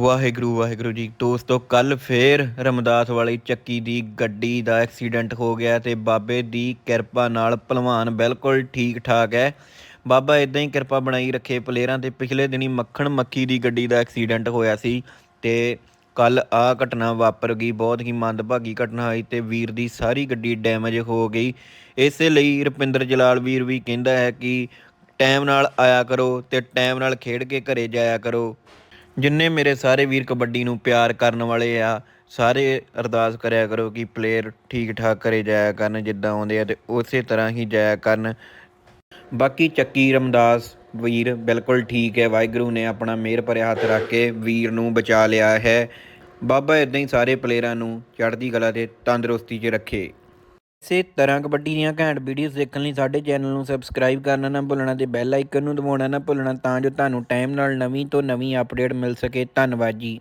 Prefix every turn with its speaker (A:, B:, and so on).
A: ਵਾਹਿਗੁਰੂ ਵਾਹਿਗੁਰੂ ਜੀ ਦੋਸਤੋ ਕੱਲ ਫੇਰ ਰਮਦਾਸ ਵਾਲੀ ਚੱਕੀ ਦੀ ਗੱਡੀ ਦਾ ਐਕਸੀਡੈਂਟ ਹੋ ਗਿਆ ਤੇ ਬਾਬੇ ਦੀ ਕਿਰਪਾ ਨਾਲ ਭਲਵਾਨ ਬਿਲਕੁਲ ਠੀਕ ਠਾਕ ਹੈ। ਬਾਬਾ ਇਦਾਂ ਹੀ ਕਿਰਪਾ ਬਣਾਈ ਰੱਖੇ ਪਲੇਅਰਾਂ ਤੇ। ਪਿਛਲੇ ਦਿਨੀ ਮੱਖਣ ਮੱਖੀ ਦੀ ਗੱਡੀ ਦਾ ਐਕਸੀਡੈਂਟ ਹੋਇਆ ਸੀ ਤੇ ਕੱਲ ਆ ਘਟਨਾ ਵਾਪਰ ਗਈ, ਬਹੁਤ ਹੀ ਮੰਦਭਾਗੀ ਘਟਨਾ ਹੋਈ ਤੇ ਵੀਰ ਦੀ ਸਾਰੀ ਗੱਡੀ ਡੈਮੇਜ ਹੋ ਗਈ। ਇਸੇ ਲਈ ਰੁਪਿੰਦਰ ਜਲਾਲ ਵੀਰ ਵੀ ਕਹਿੰਦਾ ਹੈ ਕਿ ਟਾਈਮ ਨਾਲ ਆਇਆ ਕਰੋ ਤੇ ਟਾਈਮ ਨਾਲ ਖੇਡ ਕੇ ਘਰੇ ਜਾਇਆ ਕਰੋ। ਜਿੰਨੇ ਮੇਰੇ ਸਾਰੇ ਵੀਰ ਕਬੱਡੀ ਨੂੰ ਪਿਆਰ ਕਰਨ ਵਾਲੇ ਆ, ਸਾਰੇ ਅਰਦਾਸ ਕਰਿਆ ਕਰੋ ਕਿ ਪਲੇਅਰ ਠੀਕ ਠਾਕ ਕਰੇ ਜਾਇਆ ਕਰਨ, ਜਿੱਦਾਂ ਆਉਂਦੇ ਆ ਤੇ ਉਸੇ ਤਰ੍ਹਾਂ ਹੀ ਜਾਇਆ ਕਰਨ। ਬਾਕੀ ਚੱਕੀ ਰਮਦਾਸ ਵੀਰ ਬਿਲਕੁਲ ਠੀਕ ਹੈ, ਵਾਹਿਗੁਰੂ ਨੇ ਆਪਣਾ ਮਿਹਰ ਭਰਿਆ ਹੱਥ ਰੱਖ ਕੇ ਵੀਰ ਨੂੰ ਬਚਾ ਲਿਆ ਹੈ। ਬਾਬਾ ਇਦਾਂ ਹੀ ਸਾਰੇ ਪਲੇਅਰਾਂ ਨੂੰ ਚੜ੍ਹਦੀ ਕਲਾ ਤੇ ਤੰਦਰੁਸਤੀ 'ਚ ਰੱਖੇ। ਇਸੇ ਤਰ੍ਹਾਂ ਕਬੱਡੀ ਦੀਆਂ ਘੈਂਟ ਵੀਡੀਓਜ਼ ਦੇਖਣ ਲਈ ਸਾਡੇ ਚੈਨਲ ਨੂੰ ਸਬਸਕ੍ਰਾਈਬ ਕਰਨਾ ਨਾ ਭੁੱਲਣਾ ਤੇ ਬੈਲ ਆਈਕਨ ਨੂੰ ਦਬਾਉਣਾ ਨਾ ਭੁੱਲਣਾ ਤਾਂ ਜੋ ਤੁਹਾਨੂੰ ਟਾਈਮ ਨਾਲ ਨਵੀਂ ਤੋਂ ਨਵੀਂ ਅਪਡੇਟ ਮਿਲ ਸਕੇ। ਧੰਨਵਾਦ ਜੀ।